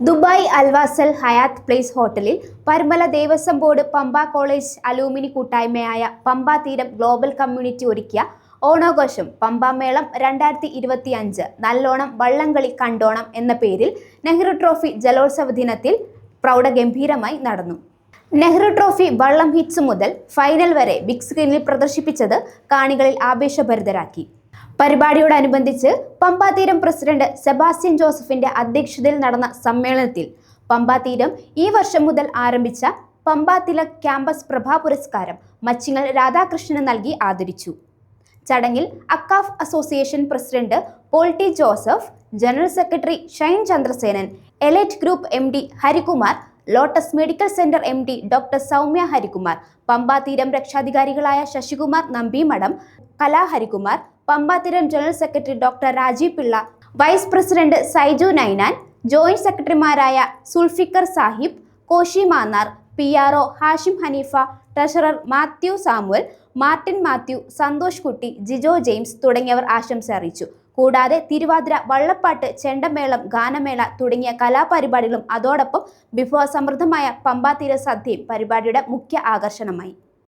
Dubai Al Wasl Hyatt place ഹോട്ടലിൽ Parumala Devaswom board Pampa college alumni കൂട്ടായ്മയായ പമ്പ തീരം global community ഒരുക്കിയ ഓണാഘോഷം പമ്പാമേളം രണ്ടായിരത്തി ഇരുപത്തി അഞ്ച് നല്ലോണം വള്ളംകളി കണ്ടോണം എന്ന പേരിൽ നെഹ്റു ട്രോഫി ജലോത്സവ ദിനത്തിൽ പ്രൗഢഗംഭീരമായി നടന്നു. നെഹ്റു ട്രോഫി വള്ളം ഹിറ്റ്സ് മുതൽ ഫൈനൽ വരെ ബിഗ് സ്ക്രീനിൽ പ്രദർശിപ്പിച്ചത് കാണികളിൽ ആവേശഭരിതരാക്കി. പരിപാടിയോടനുബന്ധിച്ച് പമ്പാതീരം പ്രസിഡന്റ് സെബാസ്റ്റ്യൻ ജോസഫിന്റെ അധ്യക്ഷതയിൽ നടന്ന സമ്മേളനത്തിൽ പമ്പാതീരം ഈ വർഷം മുതൽ ആരംഭിച്ച പമ്പാതിലക് ക്യാമ്പസ് പ്രഭാ പുരസ്കാരം മച്ചിങ്ങൽ രാധാകൃഷ്ണന് നൽകി ആദരിച്ചു. ചടങ്ങിൽ AKCAF association president Poulty Joseph general secretary Shine Chandrasenan Elite Group M D Harikumar Lotus Medical Centre M D doctor Soumya Harikumar Pampatheeram രക്ഷാധികാരികളായ Sasikumar Nambimadom Kalaharikumar Pampatheeram general secretary doctor Rajeev Pillai vice president Saiju Ninan joint സെക്രട്ടറിമാരായ Sulfikar Sahib Koshy Mannar P R O Hashim Haneefa treasurer Mathew Samuel Martin Mathew Santhosh Kutty Jijo James തുടങ്ങിയവർ ആശംസ അറിയിച്ചു. കൂടാതെ തിരുവാതിര വള്ളപ്പാട്ട് ചെണ്ടമേളം ഗാനമേള തുടങ്ങിയ കലാപരിപാടികളും അതോടൊപ്പം വിഭവസമൃദ്ധമായ പമ്പാതീര സദ്യയും പരിപാടിയുടെ മുഖ്യ ആകർഷണമായി.